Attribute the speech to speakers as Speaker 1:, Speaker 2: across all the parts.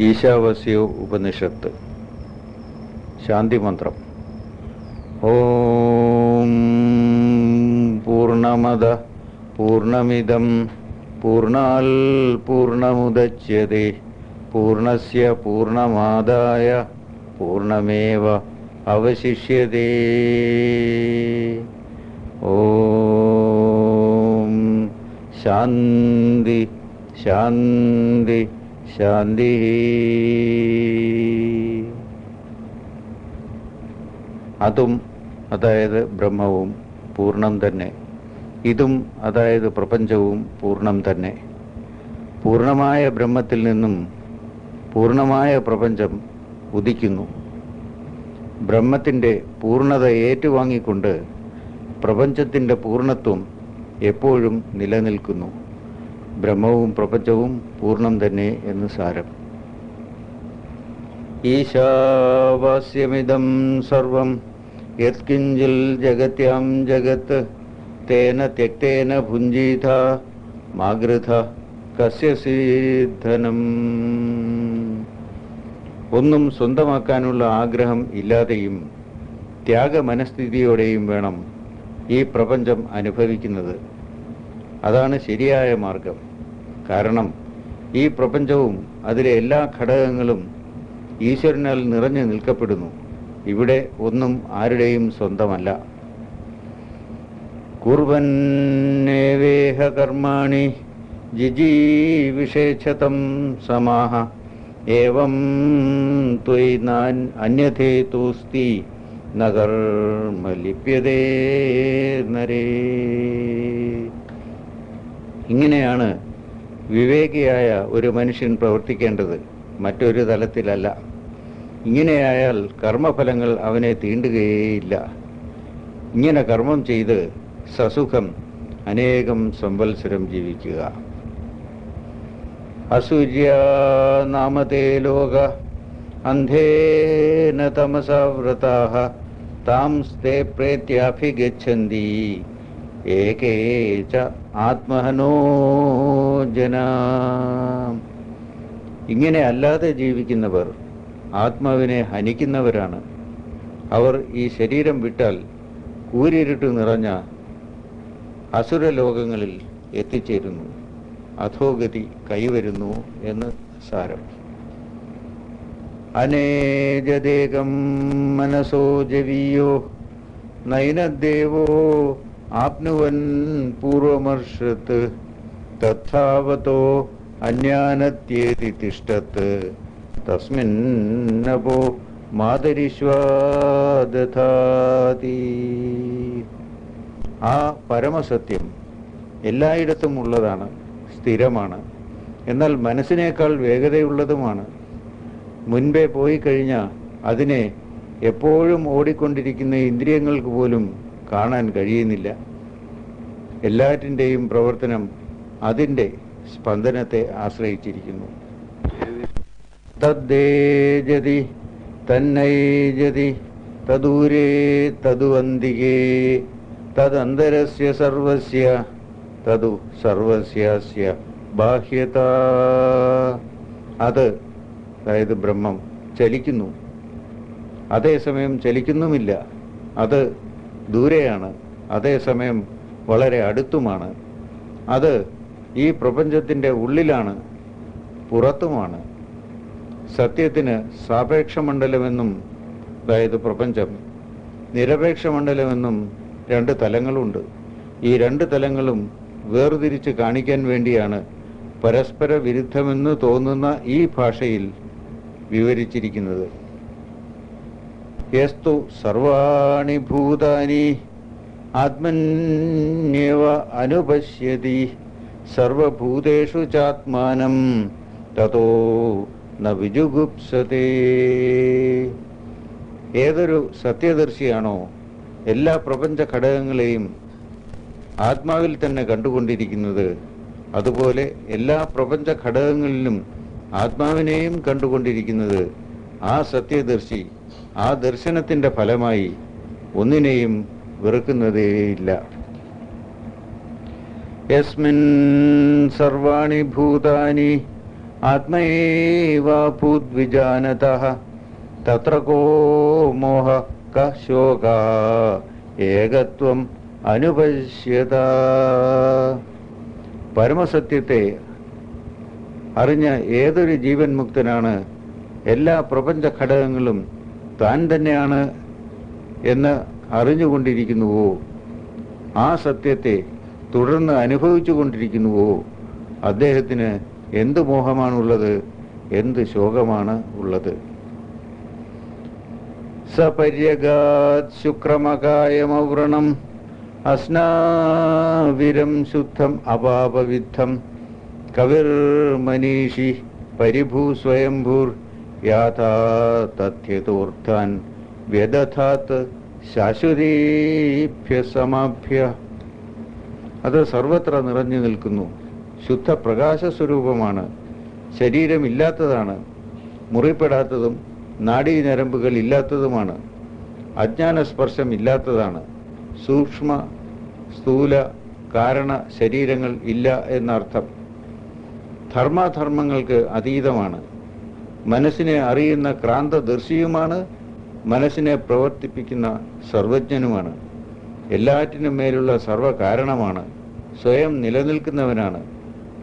Speaker 1: ഈശാവാസ്യോ ഉപനിഷത്ത് ശാന്തിമന്ത്രം ഓം പൂർണ്ണമത പൂർണ്ണമിദം പൂർണ്ണാൽ പൂർണ്ണമുദച്യത്തെ പൂർണ്ണസ്യ പൂർണ്ണമാദായ പൂർണ്ണമേവ അവശിഷ്യത്തെ ഓം ശാന്തി ശാന്തി ശാന്തി. അതും അതായത് ബ്രഹ്മവും പൂർണം തന്നെ. ഇതും അതായത് പ്രപഞ്ചവും പൂർണം തന്നെ. പൂർണമായ ബ്രഹ്മത്തിൽ നിന്നും പൂർണമായ പ്രപഞ്ചം ഉദിക്കുന്നു. ബ്രഹ്മത്തിന്റെ പൂർണത ഏറ്റുവാങ്ങിക്കൊണ്ട് പ്രപഞ്ചത്തിന്റെ പൂർണത്വം എപ്പോഴും നിലനിൽക്കുന്നു. ബ്രഹ്മവും പ്രപഞ്ചവും പൂർണം തന്നെ എന്ന് സാരം. ഈശാവാസ്യമിതം സർവം യത്കിഞ്ചിൽ ജഗത്യാം ജഗത്ത് തേന ത്യക്തേന ഭുഞ്ജീത മാഗ്രഥ കസ്യസീധനം ഒന്നും സ്വന്തമാക്കാനുള്ള ആഗ്രഹം ഇല്ലാതെയും ത്യാഗമനസ്ഥിതിയോടെയും വേണം ഈ പ്രപഞ്ചം അനുഭവിക്കുന്നത്. അതാണ് ശരിയായ മാർഗം. കാരണം ഈ പ്രപഞ്ചവും അതിലെ എല്ലാ ഘടകങ്ങളും ഈശ്വരനാൽ നിറഞ്ഞു നിൽക്കപ്പെടുന്നു. ഇവിടെ ഒന്നും ആരുടെയും സ്വന്തമല്ല. കുർവന്നേവേഹ കർമാണി ജിജീവിഷേച്ഛതം സമാഹ. ഏവം ത്വയ് നാൻ അന്യഥേ തൂസ്തി നകർമ്മ ലിപ്യതേ നരേ. ഇങ്ങനെയാണ് വിവേകിയായ ഒരു മനുഷ്യൻ പ്രവർത്തിക്കേണ്ടത് മറ്റൊരു തലത്തിലല്ല. ഇങ്ങനെയായാൽ കർമ്മഫലങ്ങൾ അവനെ തീണ്ടുകയേയില്ല. ഇങ്ങനെ കർമ്മം ചെയ്ത് സസുഖം അനേകം സംവത്സരം ജീവിക്കുക. അസൂര്യ നാമതേ ലോക അന്ധേന തമസവ്രതാഹ താംസ്തേ പ്രേത്യാഭിഗച്ഛന്തി ഏകേ ച ആത്മഹനോ ജന. ഇങ്ങനെ അല്ലാതെ ജീവിക്കുന്നവർ ആത്മാവിനെ ഹനിക്കുന്നവരാണ്. അവർ ഈ ശരീരം വിട്ടാൽ കൂരിരുട്ട് നിറഞ്ഞ അസുരലോകങ്ങളിൽ എത്തിച്ചേരുന്നു. അധോഗതി കൈവരുന്നു എന്ന് സാരം. അനേജദേകം മനസോ ജവീയോ നൈനദേവോ ആപ്നുവൻ പൂർവമർഷത്ത് തഥാവതോ അന്യാനത്യേതി തിഷ്ടത്ത്. തസ്മിന്നപോ മാതരിശ്വാദാതി ആ പരമസത്യം എല്ലായിടത്തും ഉള്ളതാണ് സ്ഥിരമാണ്. എന്നാൽ മനസ്സിനേക്കാൾ വേഗതയുള്ളതുമാണ്. മുൻപേ പോയി കഴിഞ്ഞാൽ അതിനെ എപ്പോഴും ഓടിക്കൊണ്ടിരിക്കുന്ന ഇന്ദ്രിയങ്ങൾക്ക് പോലും കാണാൻ കഴിയുന്നില്ല. എല്ലാറ്റിന്റെയും പ്രവർത്തനം അതിന്റെ സ്പന്ദനത്തെ ആശ്രയിച്ചിരിക്കുന്നു. തദ്ദേജതി തന്നൈജതി തദൂരേ തതുവന്തികേ തദന്തരസ്യ സർവസ്യ തതു സർവസ്യാസ്യ ബാഹ്യത. അത് അതായത് ബ്രഹ്മം ചലിക്കുന്നു. അതേസമയം ചലിക്കുന്നുമില്ല. അത് ദൂരെയാണ് അതേസമയം വളരെ അടുത്തുമാണ്. അത് ഈ പ്രപഞ്ചത്തിന്റെ ഉള്ളിലാണ് പുറത്തുമാണ്. സത്യത്തിന് സാപേക്ഷ മണ്ഡലമെന്നും അതായത് പ്രപഞ്ചം നിരപേക്ഷ മണ്ഡലമെന്നും രണ്ട് തലങ്ങളുണ്ട്. ഈ രണ്ട് തലങ്ങളും വേർതിരിച്ച് കാണിക്കാൻ വേണ്ടിയാണ് പരസ്പര വിരുദ്ധമെന്ന് തോന്നുന്ന ഈ ഭാഷയിൽ വിവരിച്ചിരിക്കുന്നത്. യസ്തു സർവാണി ഭൂതാനി. ആത്മന്യവ അനുപശ്യതി. സർവഭൂതേഷു ചാത്മാനം. തതോ ന ഏതൊരു സത്യദർശിയാണോ എല്ലാ പ്രപഞ്ച ഘടകങ്ങളെയും ആത്മാവിൽ തന്നെ കണ്ടുകൊണ്ടിരിക്കുന്നത്. അതുപോലെ എല്ലാ പ്രപഞ്ച ഘടകങ്ങളിലും ആത്മാവിനെയും കണ്ടുകൊണ്ടിരിക്കുന്നത് ആ സത്യദർശി ആ ദർശനത്തിന്റെ ഫലമായി ഒന്നിനെയും വെറുക്കുന്നതേയില്ല. യസ്മിൻ സർവാണി ഭൂതാനി ആത്മൈവാഭൂദ്വിജാനത തത്ര കോ മോഹ ക ഏകത്വം അനുപശ്യത. പരമസത്യത്തെ അറിഞ്ഞ ഏതൊരു ജീവൻ മുക്തനാണ് എല്ലാ പ്രപഞ്ച ഘടകങ്ങളും താൻ തന്നെയാണ് എന്ന് അറിഞ്ഞുകൊണ്ടിരിക്കുന്നുവോ? ആ സത്യത്തെ തുടർന്ന് അനുഭവിച്ചു കൊണ്ടിരിക്കുന്നുവോ അദ്ദേഹത്തിന് എന്ത് മോഹമാണുള്ളത്? എന്ത് ശോകമാണ് ഉള്ളത്? സപര്യഗാത് ശുക്രമകായമവ്രണം അസ്നാവിരം ശുദ്ധം അപാപവിദ്ധം കവിർമനീഷി പരിഭൂ സ്വയംഭൂർ യാഥാ തഥ്യതോർത്ഥാൻ വ്യദധാത് ശാശ്വതീഭ്യ സമാഭ്യ. അത് സർവത്ര നിറഞ്ഞു നിൽക്കുന്നു. ശുദ്ധ പ്രകാശ സ്വരൂപമാണ് ശരീരമില്ലാത്തതാണ്. മുറിപ്പെടാത്തതും നാഡീനരമ്പുകൾ ഇല്ലാത്തതുമാണ് അജ്ഞാനസ്പർശം ഇല്ലാത്തതാണ് സൂക്ഷ്മ സ്ഥൂല കാരണ ശരീരങ്ങൾ ഇല്ല എന്നർത്ഥം. ധർമാധർമ്മങ്ങൾക്ക് അതീതമാണ്. മനസ്സിനെ അറിയുന്ന ക്രാന്തദർശിയുമാണ് മനസ്സിനെ പ്രവർത്തിപ്പിക്കുന്ന സർവജ്ഞനുമാണ്. എല്ലാറ്റിനും മേലുള്ള സർവകാരണമാണ്. സ്വയം നിലനിൽക്കുന്നവനാണ്.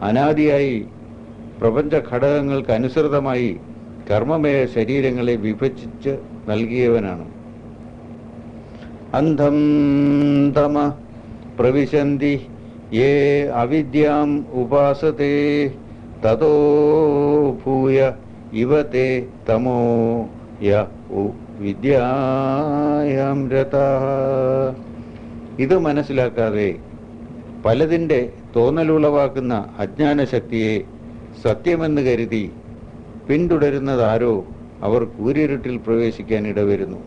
Speaker 1: അനാദിയായി പ്രപഞ്ച ഘടകങ്ങൾക്ക് അനുസൃതമായി കർമ്മമയ ശരീരങ്ങളെ വിഭജിച്ച് നൽകിയവനാണ്. അന്ധം തമ പ്രവിശന്തി ഏ അവിദ്യാം ഉപാസത്തെ തതോ ഭൂയ ഇവത്തെ തമോ യ രതാഃ. ഇത് മനസ്സിലാക്കാതെ പലതിന്റെ തോന്നലുളവാക്കുന്ന അജ്ഞാനശക്തിയെ സത്യമെന്ന് കരുതി പിന്തുടരുന്നതാരോ അവർ കൂരിരുട്ടിൽ പ്രവേശിക്കാൻ ഇടവരുന്നു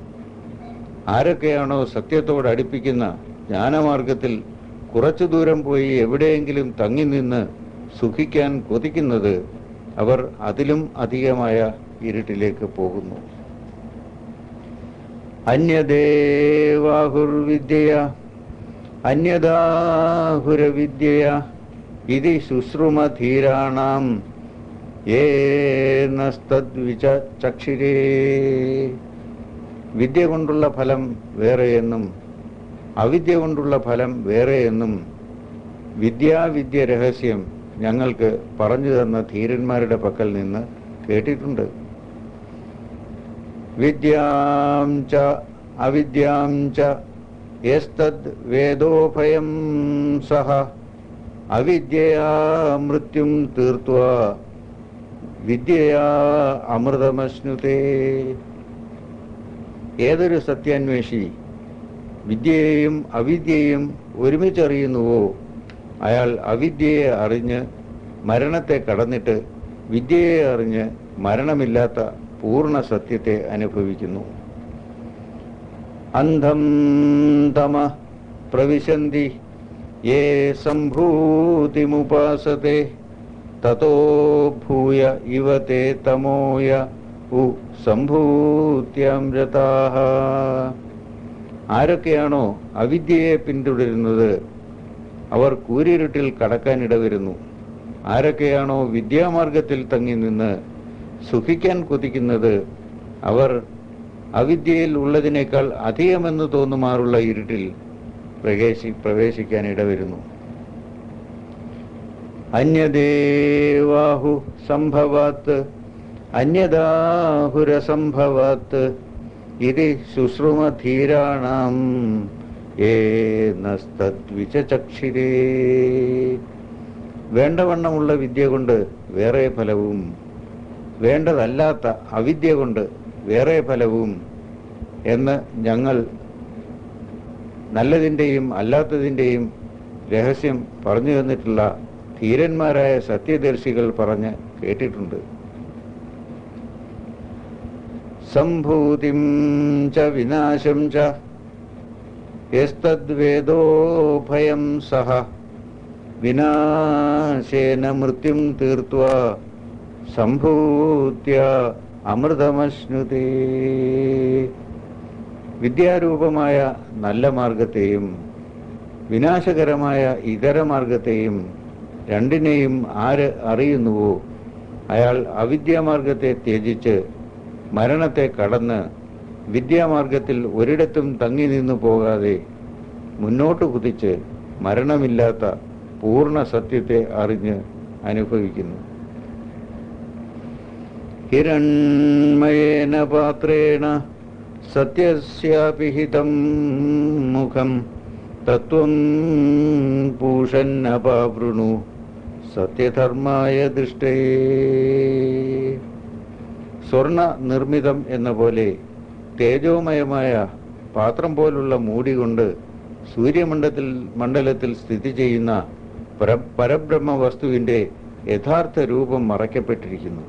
Speaker 1: ആരൊക്കെയാണോ സത്യത്തോട് അടുപ്പിക്കുന്ന ജ്ഞാനമാർഗത്തിൽ കുറച്ചു ദൂരം പോയി എവിടെയെങ്കിലും തങ്ങി നിന്ന് സുഖിക്കാൻ കൊതിക്കുന്നത് അവർ അതിലും അധികമായ ഇരുട്ടിലേക്ക് പോകുന്നു. അന്യദേവാഹുർവിദ്യ അന്യദാഹുരവിദ്യ ഇതി ശുശ്രുമധീരാണാം. ഏനസ്തദ്വിച ചക്ഷിരേ വിദ്യ കൊണ്ടുള്ള ഫലം വേറെയെന്നും അവിദ്യ കൊണ്ടുള്ള ഫലം വേറെയെന്നും വിദ്യാവിദ്യ രഹസ്യം ഞങ്ങൾക്ക് പറഞ്ഞു തന്ന ധീരന്മാരുടെ പക്കൽ നിന്ന് കേട്ടിട്ടുണ്ട്. വിദ്യാം ച അവിദ്യാം ച യസ്തദ് വേദോഭയം സഹ അവിദ്യയാ മൃത്യും തീർത്വ വിദ്യയാ അമൃതമശ്നുതേ. ഏതൊരു സത്യാന്വേഷി വിദ്യയെയും അവിദ്യയെയും ഒരുമിച്ചറിയുന്നുവോ അയാൾ അവിദ്യയെ അറിഞ്ഞ് മരണത്തെ കടന്നിട്ട് വിദ്യയെ അറിഞ്ഞ് മരണമില്ലാത്ത പൂർണ സത്യത്തെ അനുഭവിക്കുന്നു. അന്ധം തമ പ്രവിശന്തി ഏ സംഭൂതിമുപാസത്തെ തതോ ഭൂയ ഇവ തേ തമോയ ഉ സംഭൂത്യാം രതാഃ ആരൊക്കെയാണോ അവിദ്യയെ പിന്തുടരുന്നത്? അവർ കൂരിരുട്ടിൽ കടക്കാനിടവരുന്നു ആരൊക്കെയാണോ വിദ്യാമാർഗത്തിൽ തങ്ങി നിന്ന് സുഖിക്കാൻ കൊതിക്കുന്നത് അവർ അവിദ്യയിൽ ഉള്ളതിനേക്കാൾ അധികമെന്ന് തോന്നുമാറുള്ള ഇരുട്ടിൽ പ്രവേശി പ്രവേശിക്കാൻ ഇടവരുന്നു. അന്യദേവാഹു സംഭവാത്ത് അന്യദാഹുരസംഭവാത്ത് ഇത് ശുശ്രുമധീരാണാം. ഏനസ്തദ്വിചക്ഷിരേ വേണ്ടവണ്ണമുള്ള വിദ്യ കൊണ്ട് വേറെ ഫലവും വേണ്ടതല്ലാത്ത അവിദ്യ കൊണ്ട് വേറെ ഫലവും എന്ന് ഞങ്ങൾ നല്ലതിന്റെയും അല്ലാത്തതിന്റെയും രഹസ്യം പറഞ്ഞു തന്നിട്ടുള്ള ധീരന്മാരായ സത്യദർശികൾ പറഞ്ഞ് കേട്ടിട്ടുണ്ട്. സംഭൂതിം ച വിനാശം ച ഭയം സഹ. വിനാശേന മൃത്യും തീർത്വ. സംഭൂത്യ അമൃതമശ്നുതി. വിദ്യാരൂപമായ നല്ല മാർഗത്തെയും വിനാശകരമായ ഇതര മാർഗത്തെയും രണ്ടിനെയും ആര് അറിയുന്നുവോ? അയാൾ അവിദ്യാമാർഗത്തെ ത്യജിച്ച് മരണത്തെ കടന്ന് വിദ്യാമാർഗത്തിൽ ഒരിടത്തും തങ്ങി നിന്നു പോകാതെ മുന്നോട്ട് കുതിച്ച് മരണമില്ലാത്ത പൂർണ സത്യത്തെ അറിഞ്ഞ് അനുഭവിക്കുന്നു. ഹിരൺമയേന പാത്രേണ സത്യസ്യാപിഹിതം മുഖം തത്വം പൂഷന്നപാവൃണു സത്യധർമായ ദൃഷ്ടേ. സ്വർണ നിർമ്മിതം എന്ന പോലെ തേജോമയമായ പാത്രം പോലുള്ള മൂടി കൊണ്ട് സൂര്യമണ്ഡലത്തിൽ മണ്ഡലത്തിൽ സ്ഥിതി ചെയ്യുന്ന പര പരബ്രഹ്മ വസ്തുവിന്റെ യഥാർത്ഥ രൂപം മറയ്ക്കപ്പെട്ടിരിക്കുന്നു.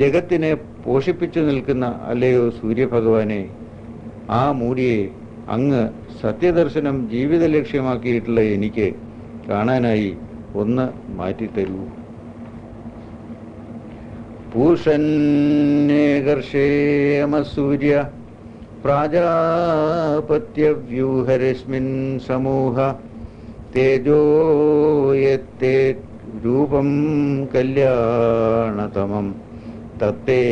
Speaker 1: ജഗത്തിനെ പോഷിപ്പിച്ചു നിൽക്കുന്ന അല്ലയോ സൂര്യഭഗവാനെ ആ മൂടിയെ അങ്ങ് സത്യദർശനം ജീവിത ലക്ഷ്യമാക്കിയിട്ടുള്ള എനിക്ക് കാണാനായി ഒന്ന് മാറ്റിത്തരൂ. പൂഷന്നേകർഷേയമസൂര്യ പ്രാജാപത്യവ്യൂഹരശ്മിൻ സമൂഹ. തേജോയത്തെ രൂപം കല്യാണതമം. തത്തേ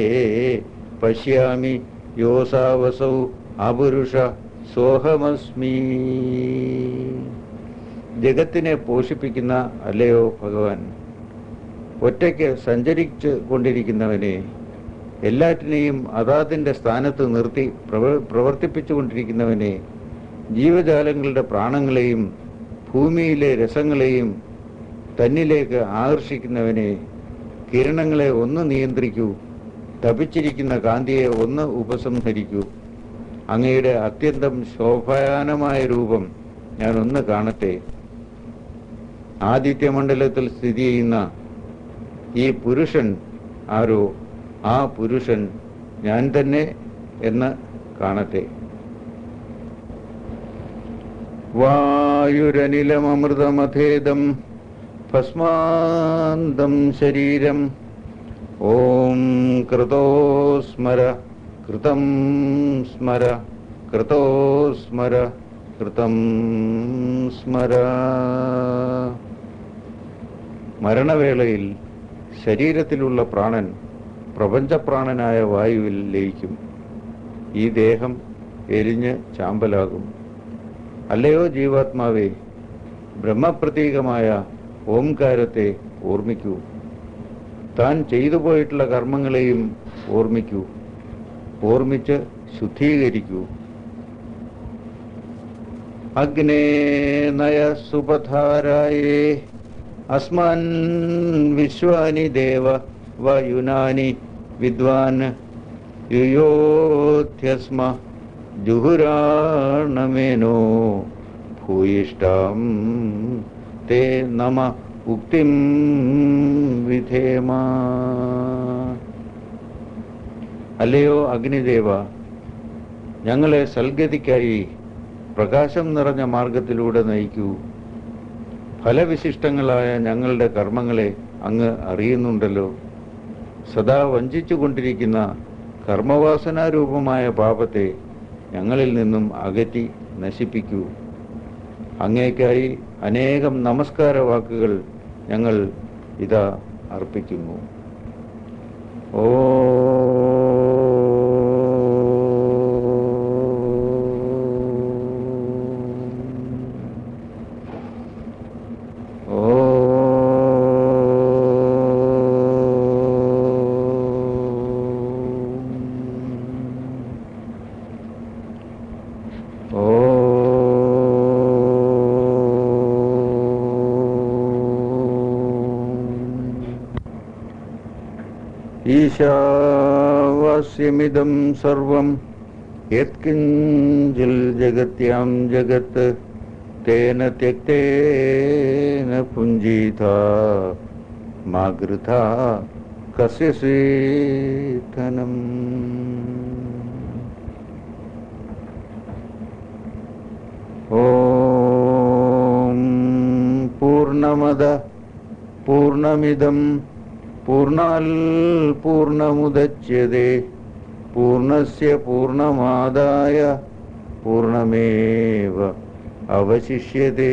Speaker 1: പശ്യാമി യോസാവസൗ അപുരുഷ സോഹമസ്മി. ജഗത്തിനെ പോഷിപ്പിക്കുന്ന അല്ലയോ ഭഗവാൻ? ഒറ്റയ്ക്ക് സഞ്ചരിച്ചു കൊണ്ടിരിക്കുന്നവനെ എല്ലാറ്റിനെയും അതാതിന്റെ സ്ഥാനത്ത് നിർത്തി പ്രവ പ്രവർത്തിപ്പിച്ചുകൊണ്ടിരിക്കുന്നവനെ ജീവജാലങ്ങളുടെ പ്രാണങ്ങളെയും ഭൂമിയിലെ രസങ്ങളെയും തന്നിലേക്ക് ആകർഷിക്കുന്നവനെ കിരണങ്ങളെ ഒന്ന് നിയന്ത്രിക്കൂ തപിച്ചിരിക്കുന്ന കാന്തിയെ ഒന്ന് ഉപസംഹരിക്കൂ. അങ്ങയുടെ അത്യന്തം ശോഭയാനമായ രൂപം ഞാനൊന്ന് കാണട്ടെ. ആദിത്യമണ്ഡലത്തിൽ സ്ഥിതി ചെയ്യുന്ന ഈ പുരുഷൻ ആരോ ആ പുരുഷൻ ഞാൻ തന്നെ എന്ന് കാണട്ടെ. വായുരനിലമൃതമഭേദം ഭസ്മാന്തം ശരീരം ഓം കൃതോ സ്മര കൃതം സ്മര കൃതോ സ്മര കൃതം സ്മര. മരണവേളയിൽ ശരീരത്തിലുള്ള പ്രാണൻ പ്രപഞ്ചപ്രാണനായ വായുവിൽ ലയിക്കും. ഈ ദേഹം എരിഞ്ഞ് ചാമ്പലാകും. അല്ലയോ ജീവാത്മാവേ ബ്രഹ്മപ്രതീകമായ ഓംകാരത്തെ ഓർമ്മിക്കൂ. താൻ ചെയ്തു പോയിട്ടുള്ള കർമ്മങ്ങളെയും ഓർമ്മിക്കൂ. ഓർമ്മിച്ച് ശുദ്ധീകരിക്കൂ. അഗ്നേ നയ സുപധാരായേ. അസ്മാൻ വിശ്വാനി ദേവ വയുനാനി വിദ്വാൻ യുയോധ്യസ്മ ജുഹുരാണമേനോ ഭൂയിഷ്ടം തേ നമ ഉക്തിം വിധേമ അല്ലയോ അഗ്നിദേവ ഞങ്ങളെ സൽഗതിക്കായി പ്രകാശം നിറഞ്ഞ മാർഗത്തിലൂടെ നയിക്കൂ. ഫലവിശിഷ്ടങ്ങളായ ഞങ്ങളുടെ കർമ്മങ്ങളെ അങ്ങ് അറിയുന്നുണ്ടല്ലോ. സദാ വഞ്ചിച്ചു കൊണ്ടിരിക്കുന്ന കർമ്മവാസനാരൂപമായ പാപത്തെ ഞങ്ങളിൽ നിന്നും അകറ്റി നശിപ്പിക്കൂ. അങ്ങേക്കായി അനേകം നമസ്കാര വാക്കുകൾ ഞങ്ങൾ ഇതാ അർപ്പിക്കുന്നു. ഓ ഈശാവാസ്യമിതം സർവം യത്കിഞ്ചിൽ ജഗത്യാം ജഗത്ത് തേന ത്യക്തേന പുഞ്ചീത മാഗൃഥ കസ്യസീധനം ഓം പൂർണമദ പൂർണമിദം पूर्णाल् पूर्णमुदच्यते पूर्णस्य पूर्णमादाय पूर्णमेव अवशिष्यते